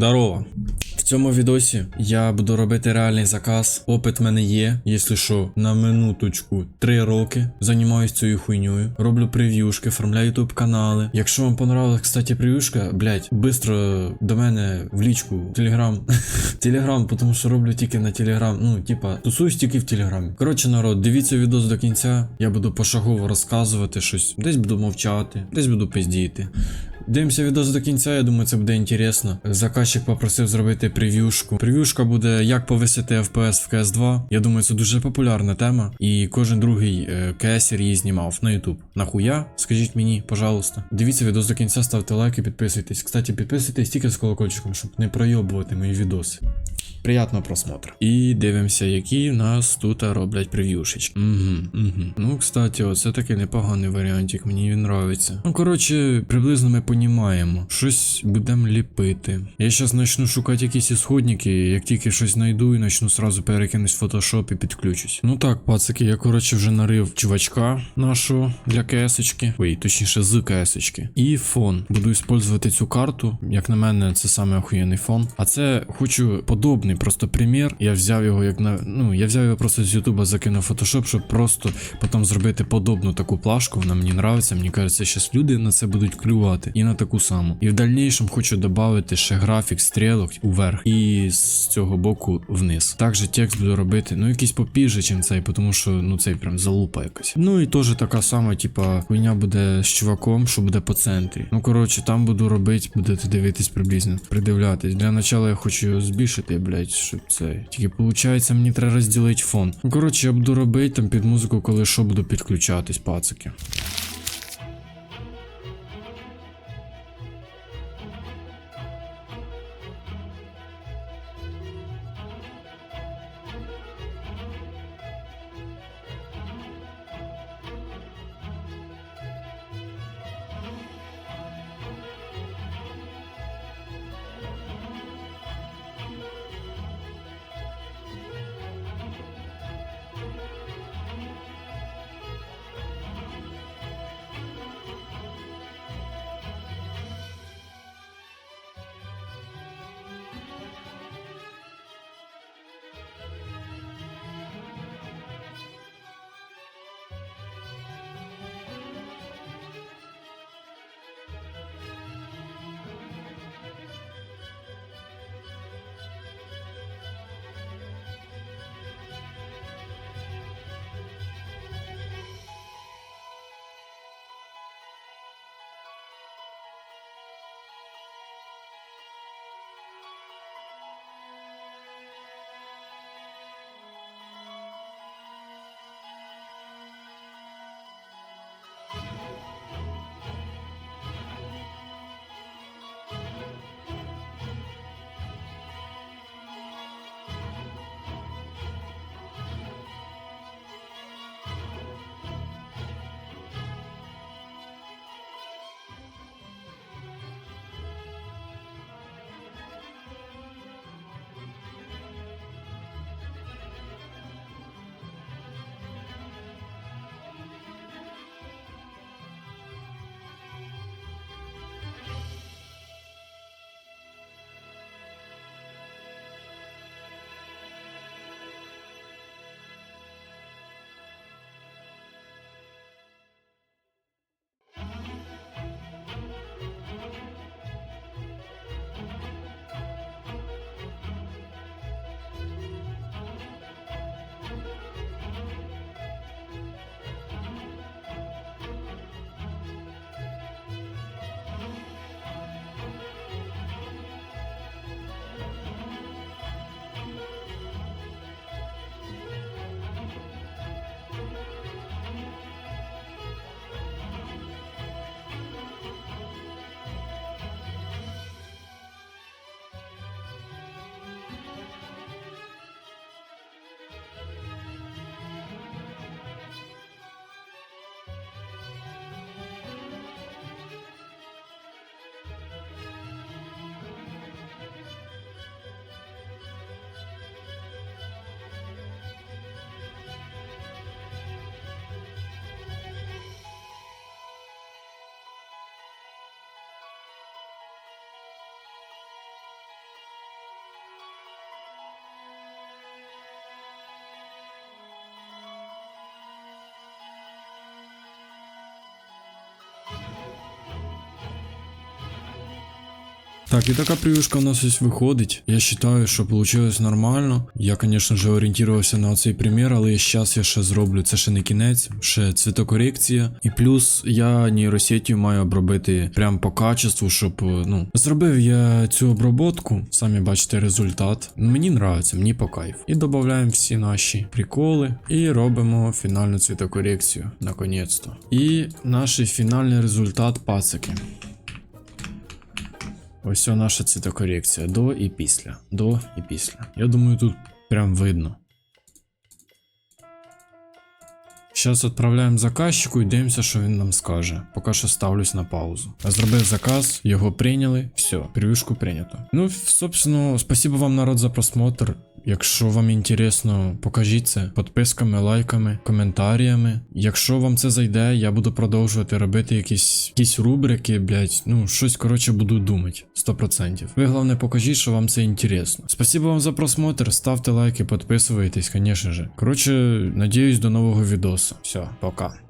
Здорово. В цьому відосі я буду робити реальний заказ. Опит в мене є, якщо що, на минуточку 3 роки. Займаюсь цією хуйньою. Роблю прев'юшки, оформляю ютуб канали. Якщо вам понравилась, кстати, прев'юшка, блять, бистро до мене в лічку, телеграм. Телеграм, тому що роблю тільки на телеграм. Ну, типа, тусуюсь тільки в телеграмі. Коротше, народ, дивіться відос до кінця. Я буду пошагово розказувати щось. Десь буду мовчати, десь буду пиздіти. Дивимося відос до кінця, я думаю, це буде інтересно. Заказчик попросив зробити прев'юшку. Прев'юшка буде як повисити FPS в CS2. Я думаю, це дуже популярна тема. І кожен другий кесір кесер її знімав на YouTube. Нахуя? Скажіть мені, пожалуйста. Дивіться відос до кінця, ставте лайки, підписуйтесь. Кстати, підписуйтесь тільки з колокольчиком, щоб не пройобувати мої відоси. Приятного просмотру. І дивимося, які в нас тут роблять прев'юшечки. Угу, угу. Ну, кстати, оце такий непоганий варіантик, мені він нравиться. Ну, коротше, приблизно ми понімаємо. Щось будемо ліпити. Я зараз почну шукати якісь ісходники, як тільки щось знайду і почну сразу перекинусь в фотошоп і підключусь. Ну так, пацики, я коротше вже нарив чувачка нашого для кесочки. Ой, точніше з кесочки. І фон. Буду використовувати цю карту. Як на мене, це саме охуєнний фон. А це хочу подобний просто примір. Я взяв його як на. Ну, я взяв його просто з Ютуба, закинув Photoshop, щоб просто потім зробити подобну таку плашку. Вона мені нравиться. Мені кажеться, зараз люди на це будуть клювати. І на таку саму. І в дальнішому хочу додати ще графік стрілок уверх і з цього боку вниз. Також текст буду робити, ну якийсь попіже, чим цей, тому що ну цей прям залупа якась. Ну і теж така сама, типа, хуйня буде з чуваком, що буде по центрі. Ну коротше, там буду робити, будете дивитись приблизно, придивлятись. Для начала я хочу його збільшити, блять, щоб це. Тільки виходить, мені треба розділити фон. Ну коротше, я буду робити там під музику, коли що буду підключатись, пацики. Так, і така прев'юшка у нас ось виходить. Я вважаю, що вийшло нормально. Я, звісно ж, орієнтувався на цей примір, але зараз я ще зроблю. Це ще не кінець, ще цвітокорекція. І плюс я нейросетію маю обробити прямо по качеству, щоб е, ну зробив я цю оброботку. Самі бачите результат. Мені нравиться, мені по кайф. І додаємо всі наші приколи і робимо фінальну цвітокорекцію. Наконець-то. І наш фінальний результат пацики. Ось наша цвітокорекція. До і після. До і після. Я думаю, тут прям видно. Зараз відправляємо заказчику і дивимося, що він нам скаже. Поки що ставлюсь на паузу. Зробив заказ, його прийняли, все, прев'юшку прийнято. Ну, собственно, спасибо вам, народ, за просмотр. Якщо вам інтересно, покажіть це підписками, лайками, коментарями. Якщо вам це зайде, я буду продовжувати робити якісь, якісь рубрики, блять. Ну, щось коротше буду думати. 100%. Ви головне покажіть, що вам це інтересно. Спасибо вам за просмотр, ставте лайки, підписуйтесь, звісно же. Коротше, надіюсь, до нового відосу. Все, пока.